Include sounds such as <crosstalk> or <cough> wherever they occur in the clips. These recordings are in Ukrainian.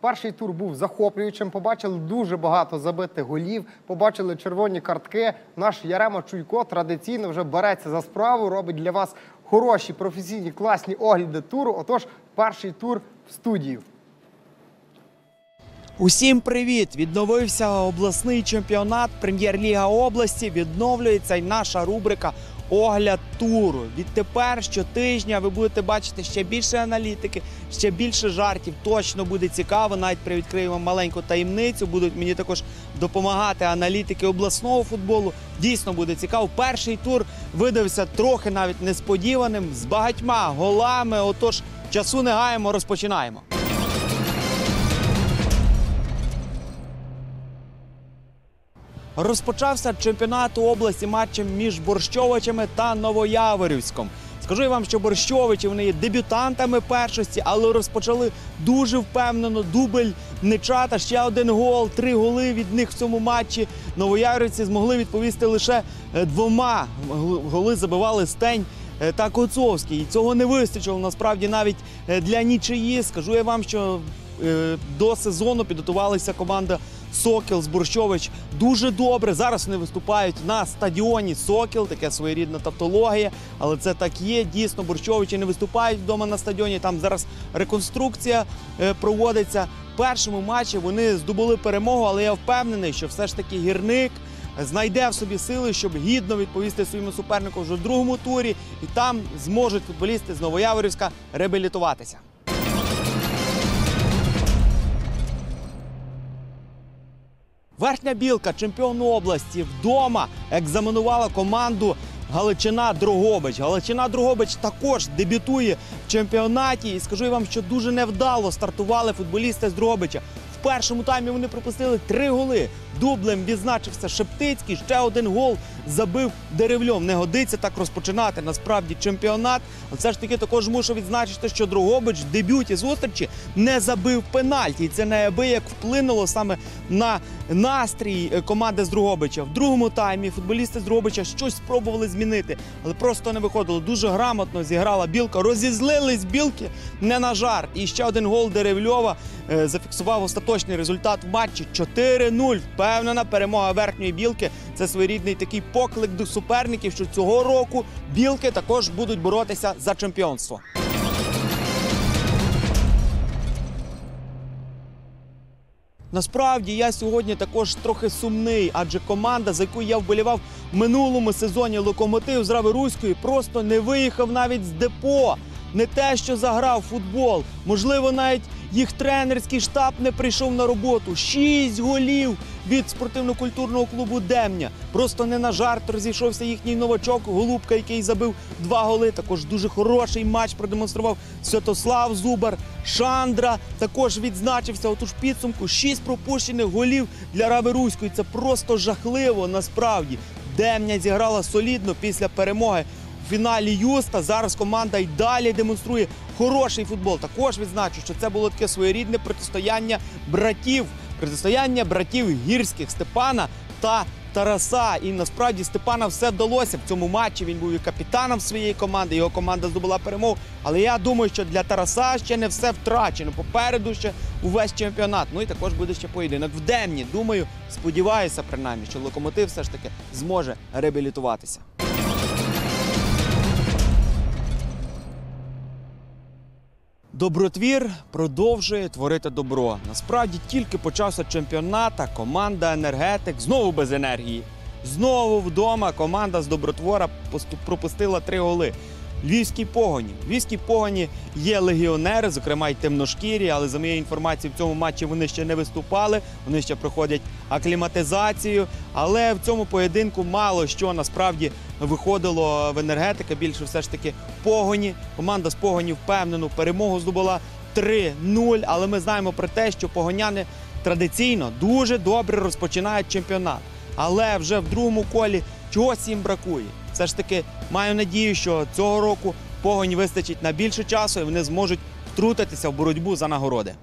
Перший тур був захоплюючим. Побачили дуже багато забитих голів. Побачили червоні картки. Наш Ярема Чуйко традиційно вже береться за справу. Робить для вас хороші, професійні, класні огляди туру. Отож, перший тур в студію. Усім привіт! Відновився обласний чемпіонат Прем'єр-ліга області. Відновлюється й наша рубрика Огляд туру. Відтепер щотижня ви будете бачити ще більше аналітики, ще більше жартів. Точно буде цікаво. Навіть привідкрию вам маленьку таємницю. Будуть мені також допомагати аналітики обласного футболу. Дійсно буде цікаво. Перший тур видався трохи навіть несподіваним з багатьма голами. Отож, часу не гаємо, розпочинаємо. Розпочався чемпіонат області матчем між Борщовичами та Новояворівськом. Скажу я вам, що Борщовичі вони є дебютантами першості, але розпочали дуже впевнено. Дубль нечата, ще один гол, три голи від них в цьому матчі. Новояворівці змогли відповісти лише е, двома. Голи забивали Стень е, та Коцовський. І цього не вистачило насправді навіть е, для нічиї. Скажу я вам, що до сезону підготувалася команда Сокіл з Борщович дуже добре. Зараз вони виступають на стадіоні Сокіл, таке своєрідна тавтологія, але це так є. Дійсно, Борщовичі не виступають вдома на стадіоні. Там зараз реконструкція е, проводиться. В першому матчі вони здобули перемогу, але я впевнений, що все ж таки гірник. Знайде в собі сили, щоб гідно відповісти своєму супернику вже в другому турі, і там зможуть футболісти з Новояворівська реабілітуватися. Верхня білка, чемпіон області, вдома екзаменувала команду Галичина Дрогобич. Галичина Дрогобич також дебютує в чемпіонаті. І скажу вам, що дуже невдало стартували футболісти з Дрогобича. В першому таймі вони пропустили три голи. Дублем відзначився Шептицький. Ще один гол забив Деревльов. Не годиться так розпочинати насправді чемпіонат. Але все ж таки також мушу відзначити, що Дрогобич в дебюті зустрічі не забив пенальті. І це неабияк вплинуло саме на настрій е, команди з Дрогобича. В другому таймі футболісти з Дрогобича щось спробували змінити, але просто не виходило. Дуже грамотно зіграла білка. Розізлились білки не на жарт. І ще один гол Деревльова е, зафіксував остаточний результат в матчі 4-0. Впевнена перемога верхньої білки. Це своєрідний такий поклик до суперників, що цього року білки також будуть боротися за чемпіонство. Насправді я сьогодні також трохи сумний, адже команда, за яку я вболівав в минулому сезоні локомотив з Раверуської, просто не виїхав навіть з депо. Не те, що заграв футбол. Можливо, навіть їх тренерський штаб не прийшов на роботу. Шість голів від спортивно-культурного клубу Демня. Просто не на жарт розійшовся їхній новачок, голубка, який забив два голи. Також дуже хороший матч продемонстрував Святослав Зубар. Шандра також відзначився. Отож підсумку шість пропущених голів для Раверуської. Це просто жахливо насправді. Демня зіграла солідно після перемоги в фіналі Юста. Зараз команда й далі демонструє хороший футбол. Також відзначу, що це було таке своєрідне протистояння братів, протистояння братів гірських Степана та Тараса. І насправді Степана все вдалося в цьому матчі. Він був і капітаном своєї команди. Його команда здобула перемогу. Але я думаю, що для Тараса ще не все втрачено. Попереду ще увесь чемпіонат. Ну і також буде ще поєдинок в Демні. Думаю, сподіваюся, принаймні, що локомотив все ж таки зможе реабілітуватися. Добротвір продовжує творити добро. Насправді тільки почався чемпіонат, а команда енергетик знову без енергії. Знову вдома команда з добротвора пропустила три голи. Львівській погоні. Львівській погоні є легіонери, зокрема й темношкірі, але за моєю інформацією, в цьому матчі вони ще не виступали, вони ще проходять акліматизацію. Але в цьому поєдинку мало що насправді виходило в енергетика. Більше все ж таки погоні. Команда з погоні впевнену перемогу здобула 3-0. Але ми знаємо про те, що погоняни традиційно дуже добре розпочинають чемпіонат. Але вже в другому колі чогось їм бракує. Все ж таки маю надію, що цього року погонь вистачить на більше часу і вони зможуть втрутитися в боротьбу за нагороди.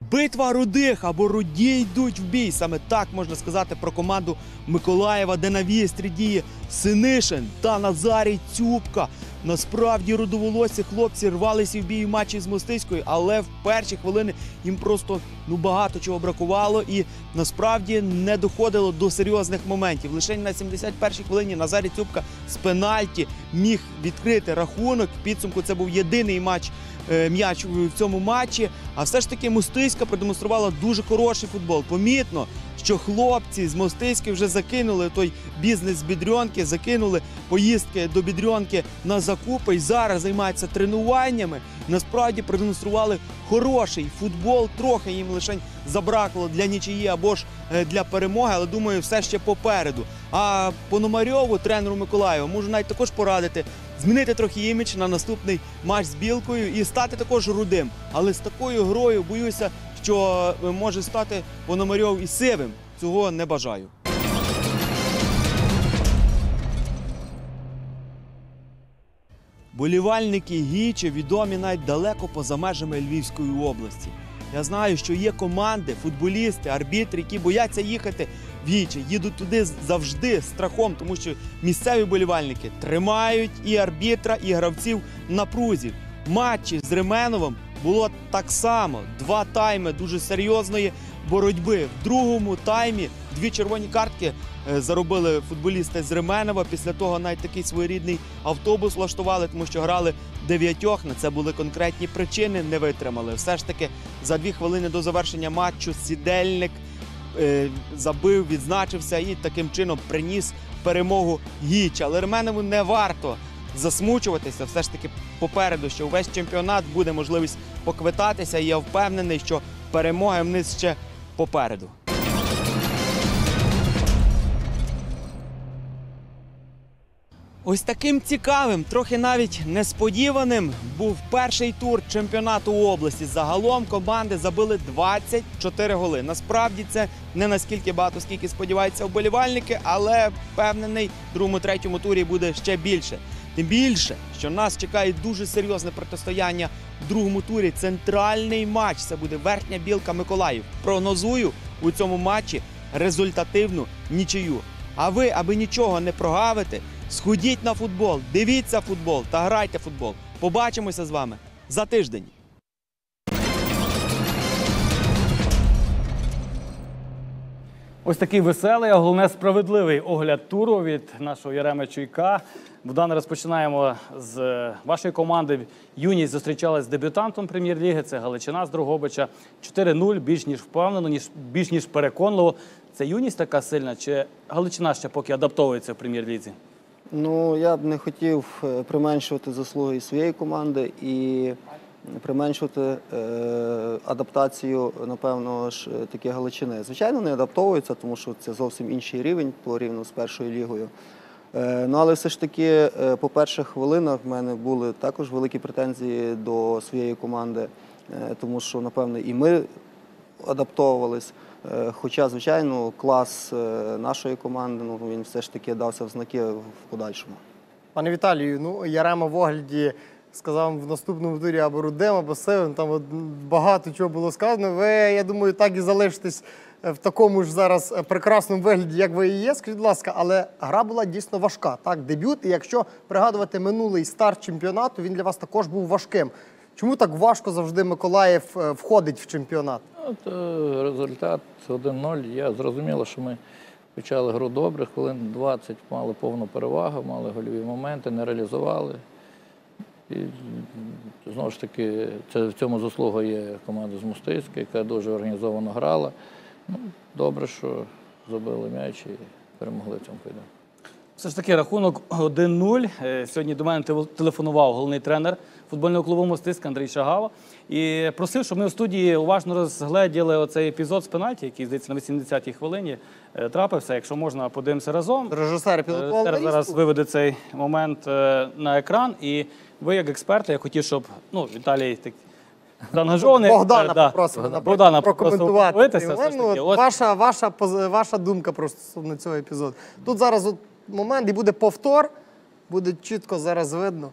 Битва рудих або руді йдуть в бій. Саме так можна сказати про команду Миколаєва, де на вістрі діє Синишин та Назарій Цюбка. Насправді рудоволосі хлопці рвалися в бій у матчі з Мостиською, але в перші хвилини їм просто ну багато чого бракувало і насправді не доходило до серйозних моментів. Лише на 71-й хвилині Назарі Цюбка з пенальті міг відкрити рахунок. Підсумку це був єдиний матч. е, М'яч в цьому матчі, а все ж таки Мостиська продемонструвала дуже хороший футбол. Помітно, що хлопці з Мостиськи вже закинули той бізнес з бідрьонки, закинули поїздки до бідрьонки на закупи і зараз займаються тренуваннями. Насправді продемонстрували хороший футбол. Трохи їм лише забракло для нічиї або ж е, для перемоги, але думаю, все ще попереду. А Пономарьову, тренеру Миколаєва, можу навіть також порадити змінити трохи імідж на наступний матч з білкою і стати також рудим. Але з такою грою боюся, що е, може стати Пономарьов і сивим. Цього не бажаю. Болівальники Гічі відомі навіть далеко поза межами Львівської області. Я знаю, що є команди, футболісти, арбітри, які бояться їхати в Гічі, їдуть туди завжди страхом, тому що місцеві болівальники тримають і арбітра, і гравців в напрузі. В матчі з Ременовим було так само. Два тайми дуже серйозної боротьби. В другому таймі дві червоні картки е, заробили футболісти з Ременова. Після того навіть такий своєрідний автобус влаштували, тому що грали дев'ятьох. На це були конкретні причини, не витримали. Все ж таки за дві хвилини до завершення матчу сідельник е, забив, відзначився і таким чином приніс перемогу Гіч. Але Ременову не варто засмучуватися. Все ж таки попереду, що увесь чемпіонат буде можливість поквитатися. І я впевнений, що перемоги вниз ще попереду. Ось таким цікавим, трохи навіть несподіваним був перший тур чемпіонату області. Загалом команди забили 24 голи. Насправді це не наскільки багато, скільки сподіваються вболівальники, але впевнений, другому-третьому турі буде ще більше. Тим більше, що нас чекає дуже серйозне протистояння в другому турі. Центральний матч це буде верхня білка Миколаїв. Прогнозую у цьому матчі результативну нічию. А ви, аби нічого не прогавити, сходіть на футбол, дивіться футбол та грайте футбол. Побачимося з вами за тиждень. Ось такий веселий, а головне справедливий огляд туру від нашого Ярема Чуйка. Богдане, розпочинаємо з е, вашої команди. Юність зустрічалась з дебютантом прем'єр-ліги. Це Галичина з Дрогобича. 4-0, більш ніж впевнено, ніж більш ніж переконливо. Це юність така сильна, чи Галичина ще поки адаптовується в прем'єр-лізі? Ну, я б не хотів е, применшувати заслуги своєї команди і применшувати е, адаптацію, напевно ж, е, такі Галичини. Звичайно, не адаптовуються, тому що це зовсім інший рівень порівняно з першою лігою. Ну, але все ж таки, по перших хвилинах в мене були також великі претензії до своєї команди, тому що, напевно, і ми адаптовувались. Е, Хоча, звичайно, клас е, нашої команди, ну він все ж таки дався в знаки в подальшому. Пане Віталію, ну Ярема в огляді сказав в наступному турі або рудим, або сивим. Там багато чого було сказано. Ви, я думаю, так і залишитесь е, в такому ж зараз прекрасному вигляді, як ви і є. Скажіть, будь ласка, але гра була дійсно важка. Так, дебют. І якщо пригадувати минулий старт чемпіонату, він для вас також був важким. Чому так важко завжди Миколаїв входить в чемпіонат? От е, результат 1-0. Я зрозуміло, що ми почали гру добре, хвилин 20 мали повну перевагу, мали гольові моменти, не реалізували. І знову ж таки, це в цьому заслуга є команда з Мустиська, яка дуже організовано грала. Ну, добре, що забили м'яч і перемогли в цьому поєдинку. Все ж таки рахунок 1-0. Е, Сьогодні до мене телефонував головний тренер футбольного клубу Мостиська Андрій Шагава і просив, щоб ми у студії уважно розгледіли оцей епізод з пенальті, який здається на 80-й хвилині е, трапився. Якщо можна, подивимося разом. Режисери Е, Зараз, зараз виведе цей момент на екран. І ви, як експерти, я хотів, щоб ну, Віталій так заангажований. Богдана да, наприклад, Богдана прокоментувати. все. Ну, От Ваша, ваша, ваша думка просто стосовно цього епізоду. Тут зараз от момент і буде повтор, буде чітко зараз видно.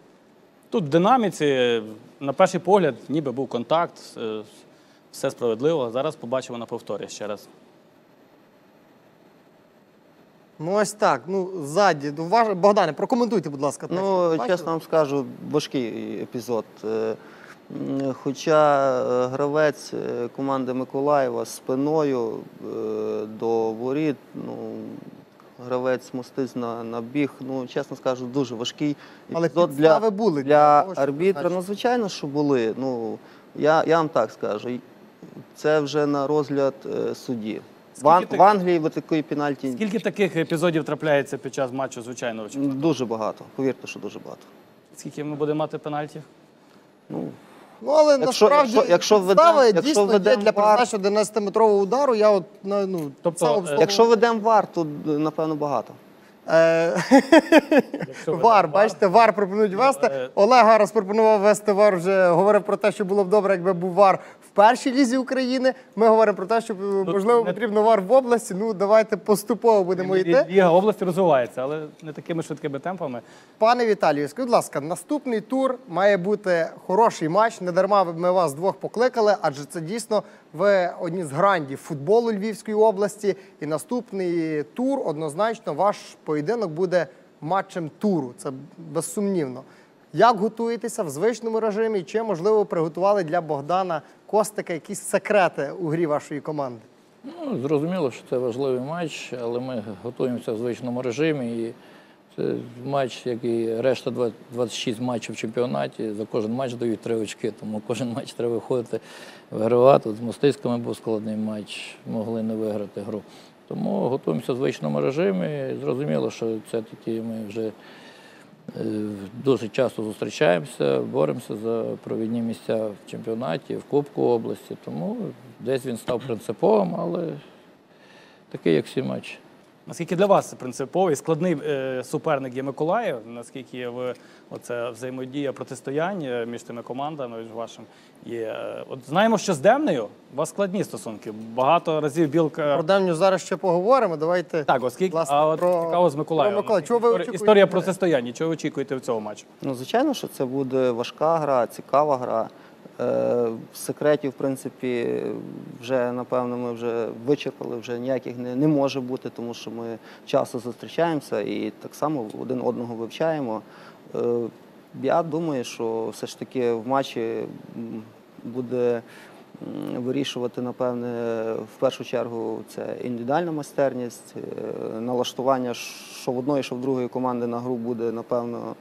Тут в динаміці, на перший погляд, ніби був контакт, е, все справедливо. Зараз побачимо на повторі ще раз. Ну ось так. Ну, ззаді. Ну, важ- Богдане, прокоментуйте, будь ласка. Ну, бачили. чесно вам скажу, важкий епізод. Е, м, Хоча е, гравець е, команди Миколаєва спиною е, до воріт, ну, гравець мостить на, на біг, ну, чесно скажу, дуже важкий Але епізод підстави були для для того, щоб арбітра. призначити. Ну, звичайно, що були. Ну, я, я вам так скажу, це вже на розгляд е, судді. В, Ан- так- в Англії ви такої пенальті Скільки таких епізодів трапляється під час матчу звичайного чемпіонату? дуже багато. Повірте, що дуже багато. Скільки ми будемо мати пенальтів? Ну, Ну, але Якщо- насправді якщо- якщо підстави введемо- якщо дійсно є для VAR, призначення 11-метрового удару. Я от на- ну, Тобто, це е, обслуговую. Якщо ведемо вар, то напевно багато. Е, Якщо ви Вар, там бачите, вар пропонують вести. е, Олег Гарас пропонував вести вар. Вже говорив про те, що було б добре, якби був вар першій лізі України. Ми говоримо про те, що е, можливо потрібно вар в області. Ну давайте поступово будемо йти. Ліга області розвивається, але не такими швидкими темпами. Пане Віталію, скажіть, будь ласка, наступний тур має бути хороший матч. Не дарма ми вас двох покликали, адже це дійсно ви одні з грандів футболу Львівської області. І наступний тур однозначно ваш поєдинок буде матчем туру. Це безсумнівно. Як готуєтеся в звичному режимі? Чи можливо приготували для Богдана Костика якісь секрети у грі вашої команди? Ну, зрозуміло, що це важливий матч, але ми готуємося в звичному режимі. І це матч, як і решта 26 матчів в чемпіонаті. За кожен матч дають три очки, тому кожен матч треба виходити вигравати. От З мостиськами був складний матч, могли не виграти гру. Тому готуємося в звичному режимі. Зрозуміло, що це такі ми вже дуже часто зустрічаємося, боремося за провідні місця в чемпіонаті, в Кубку області. Тому десь він став принциповим, але такий, як всі матчі. Наскільки для вас принциповий складний е, суперник є Миколаїв? Наскільки ви оце взаємодія протистояння між тими командами між вашим є? е, От знаємо, що з Демнею у вас складні стосунки. Багато разів білка Про Демню зараз ще поговоримо. Давайте так, оскільки власне, а от про- цікаво з Миколаєвом. про Миколаїв. Чого ви Історія- очікуєте? Історія протистояння. Чого ви очікуєте в цьому матчі? Ну, звичайно, що це буде важка гра, цікава гра. Е, секретів, в принципі, вже напевно ми вже вичерпали, вже ніяких не, не може бути, тому що ми часто зустрічаємося і так само один одного вивчаємо. Е, я думаю, що все ж таки в матчі буде вирішувати, напевне, в першу чергу це індивідуальна майстерність, е, налаштування що в одної, що в другої команди на гру буде, напевно,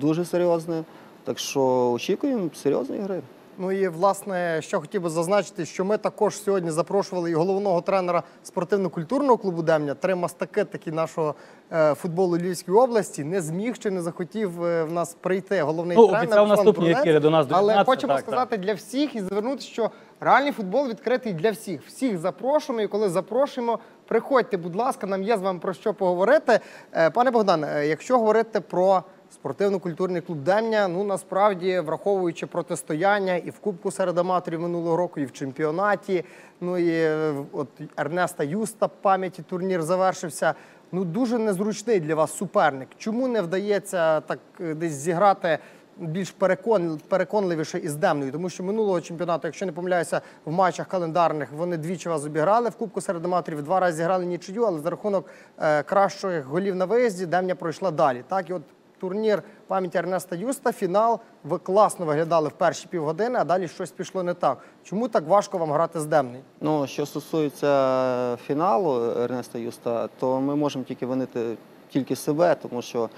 дуже серйозне. Так що очікуємо серйозної гри. Ну і власне, що хотів би зазначити, що ми також сьогодні запрошували і головного тренера спортивно-культурного клубу Демня, три мастаки такі нашого е, футболу Львівської області. Не зміг чи не захотів е, в нас прийти головний Ну, тренер. обіцяв Руслан наступні Брунець. ефіри до нас Але доєднатися, хочемо так, сказати для всіх і звернутися, що реальний футбол відкритий для всіх. Всіх запрошуємо. І коли запрошуємо, приходьте, будь ласка, нам є з вами про що поговорити. Е, Пане Богдане, е, якщо говорити про спортивно-культурний клуб Демня, ну насправді враховуючи протистояння і в Кубку серед аматорів минулого року, і в чемпіонаті. Ну і е, от Ернеста Юста пам'яті турнір завершився. Ну дуже незручний для вас суперник. Чому не вдається так е, десь зіграти? Більш перекон, переконливіше із Демною, тому що минулого чемпіонату, якщо не помиляюся, в матчах календарних вони двічі вас обіграли в Кубку серед аматорів, два рази зіграли нічию, але за рахунок е, кращих голів на виїзді Демня пройшла далі. Так, і от турнір пам'яті Ернеста Юста, фінал. Ви класно виглядали в перші півгодини, а далі щось пішло не так. Чому так важко вам грати з Демною? Ну, що стосується фіналу Ернеста Юста, то ми можемо тільки винити тільки себе, тому що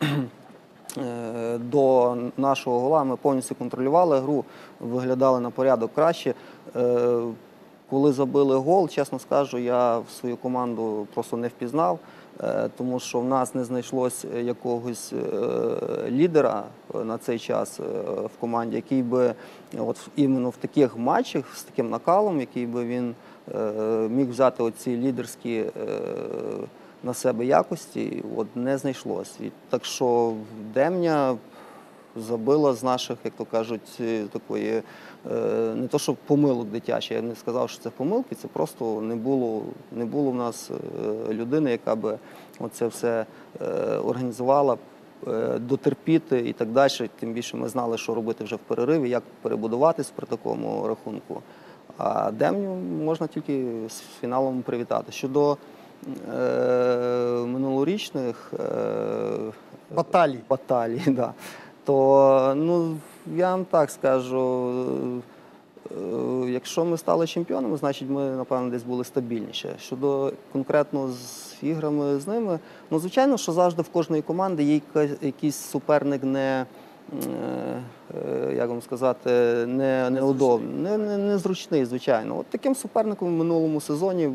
<clears throat> е, до нашого гола ми повністю контролювали гру, виглядали на порядок краще. Е, Коли забили гол, чесно скажу, я в свою команду просто не впізнав, тому що в нас не знайшлось якогось е, лідера на цей час е, в команді, який би от іменно в таких матчах з таким накалом, який би він е, міг взяти оці лідерські е, на себе якості, от не знайшлось. І так що Демня забила з наших, як то кажуть, е, такої е, не то, що помилок дитячі, я не сказав, що це помилки, це просто не було, не було в нас е, людини, яка би оце все організувала, дотерпіти і так далі. Тим більше ми знали, що робити вже в перериві, як перебудуватись при такому рахунку. А Демню можна тільки з фіналом привітати. Щодо е, минулорічних е, Баталій. баталій, да, то ну, я вам так скажу. е, Якщо ми стали чемпіонами, значить ми, напевно, десь були стабільніші. Щодо конкретно з іграми з ними, ну звичайно, що завжди в кожної команди є якийсь суперник не. е, е, Як вам сказати, не, неудобний, не, не, незручний, звичайно. От таким суперником в минулому сезоні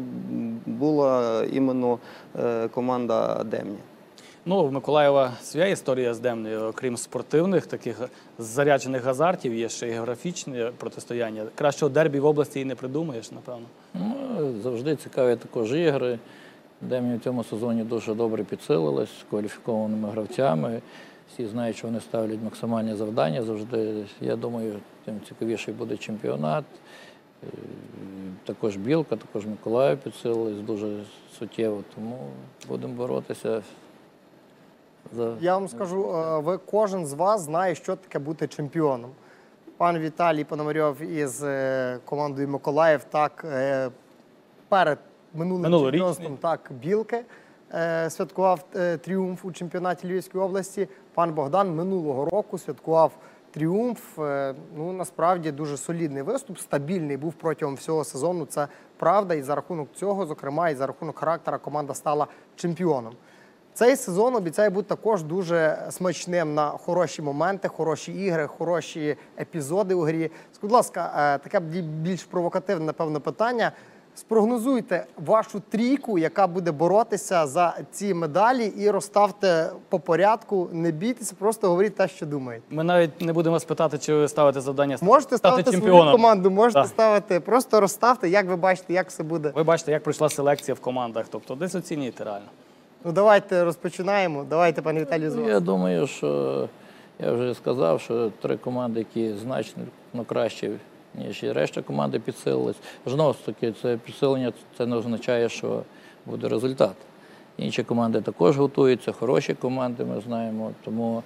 була іменно команда Демні. Ну, в Миколаєва своя історія з Демною, окрім спортивних таких заряджених азартів, є ще і графічне протистояння. Кращого дербі в області і не придумаєш, напевно. Ну, завжди цікаві також ігри. Демні в цьому сезоні дуже добре підсилились з кваліфікованими гравцями. Всі знають, що вони ставлять максимальні завдання завжди. Я думаю, тим цікавіший буде чемпіонат. Е, Також Білка, також Миколаїв підсилились дуже суттєво, тому будемо боротися за Я вам скажу, е, ви кожен з вас знає, що таке бути чемпіоном. Пан Віталій Пономарьов із е, командою Миколаїв так е, перед минулим Минулорічний. чемпіонством так білки святкував тріумф у чемпіонаті Львівської області. Пан Богдан минулого року святкував тріумф. Ну насправді дуже солідний виступ, стабільний був протягом всього сезону. Це правда, і за рахунок цього, зокрема, і за рахунок характера, команда стала чемпіоном. Цей сезон обіцяє бути також дуже смачним на хороші моменти, хороші ігри, хороші епізоди у грі. Скажіть, будь ласка, е, таке бі- більш провокативне, напевно, питання. Спрогнозуйте вашу трійку, яка буде боротися за ці медалі, і розставте по порядку. Не бійтеся, просто говоріть те, що думаєте. Ми навіть не будемо вас питати, чи ви ставите завдання Можете стати ставити свою чемпіоном. команду, можете Так. ставити, просто розставте, як ви бачите, як все буде. Ви бачите, як пройшла селекція в командах. Тобто десь оцінюєте реально. Ну давайте розпочинаємо. Давайте, пане Віталію, з Ну, вас. Я думаю, що я вже сказав, що три команди, які значно ну, кращі, ніж і решта команди підсилились. Знову ж таки, це підсилення це не означає, що буде результат. Інші команди також готуються, хороші команди, ми знаємо. Тому,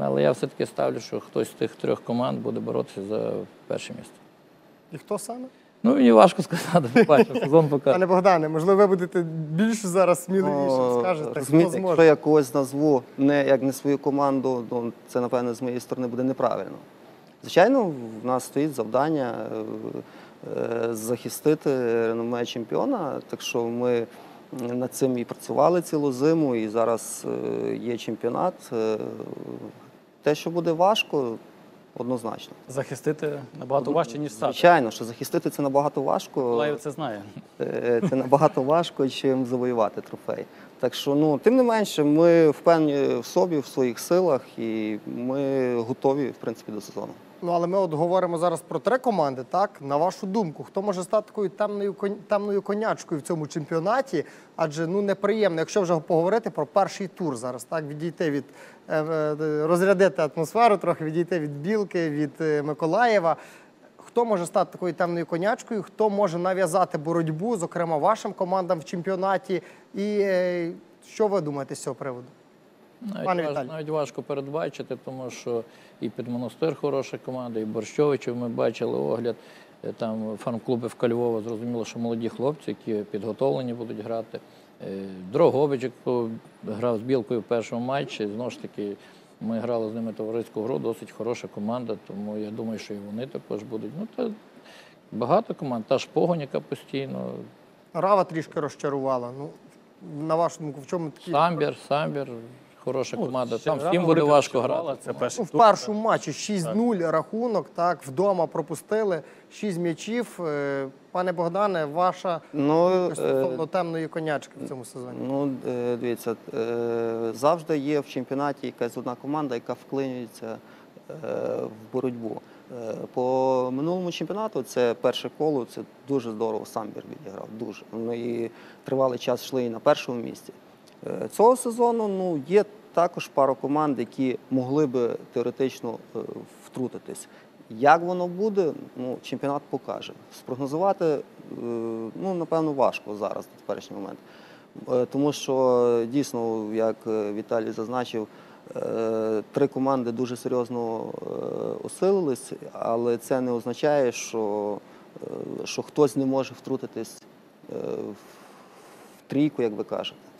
але я все-таки ставлю, що хтось з тих трьох команд буде боротися за перше місце. І хто саме? Ну, мені важко сказати, побачимо, сезон покаже. Пане Богдане, можливо, ви будете більш зараз сміливіше скажете, хто розумієте, якщо зможе. я когось назву не як не свою команду, ну це напевне з моєї сторони буде неправильно. Звичайно, в нас стоїть завдання е, е, захистити реноме чемпіона, так що ми над цим і працювали цілу зиму, і зараз е, є чемпіонат. Е, Те, що буде важко, однозначно. Захистити набагато важче, ніж стати. Звичайно, що захистити це набагато важко. Лаєв це знає. Е, Це набагато важко, чим завоювати трофей. Так що, ну тим не менше, ми впевнені в собі, в своїх силах, і ми готові, в принципі, до сезону. Ну але ми от говоримо зараз про три команди. Так на вашу думку, хто може стати такою темною темною конячкою в цьому чемпіонаті? Адже ну неприємно, якщо вже поговорити про перший тур зараз, так відійти від е, е, розрядити атмосферу, трохи відійти від білки, від е, Миколаєва. Хто може стати такою темною конячкою? Хто може нав'язати боротьбу, зокрема вашим командам в чемпіонаті? І що ви думаєте з цього приводу? Навіть, Пане важ- навіть важко передбачити, тому що і під монастир хороша команда, і Борщовичів ми бачили огляд. Е, Там фарм-клуби в Львова зрозуміло, що молоді хлопці, які підготовлені будуть грати. Е, Дрогобич, який грав з білкою в першому матчі, знову ж таки, ми грали з ними товариську гру, досить хороша команда, тому я думаю, що і вони також будуть. Ну, та багато команд, та ж погонь, яка постійно. Рава трішки розчарувала. Ну на вашу думку, в чому такі Самбір, Самбір, хороша команда. Там всім буде важко грати. Це перший Ну, в тур. першому матчі 6-0 рахунок, так, вдома пропустили 6 м'ячів. Е, Пане Богдане, ваша Ну, е, стосовно темної конячки в цьому сезоні. Ну, е, дивіться, е, завжди є в чемпіонаті якась одна команда, яка вклинюється е, в боротьбу. Е, По минулому чемпіонату це перше коло, це дуже здорово самбір відіграв. Дуже. Ну і тривалий час йшли і на першому місці. Е, Цього сезону ну, є також пара команд, які могли би теоретично е, втрутитись. Як воно буде, ну, чемпіонат покаже. Спрогнозувати, е, ну, напевно, важко зараз на теперішній момент. Тому що дійсно, як Віталій зазначив, три команди дуже серйозно осилились, але це не означає, що, що хтось не може втрутитись в трійку, як ви кажете.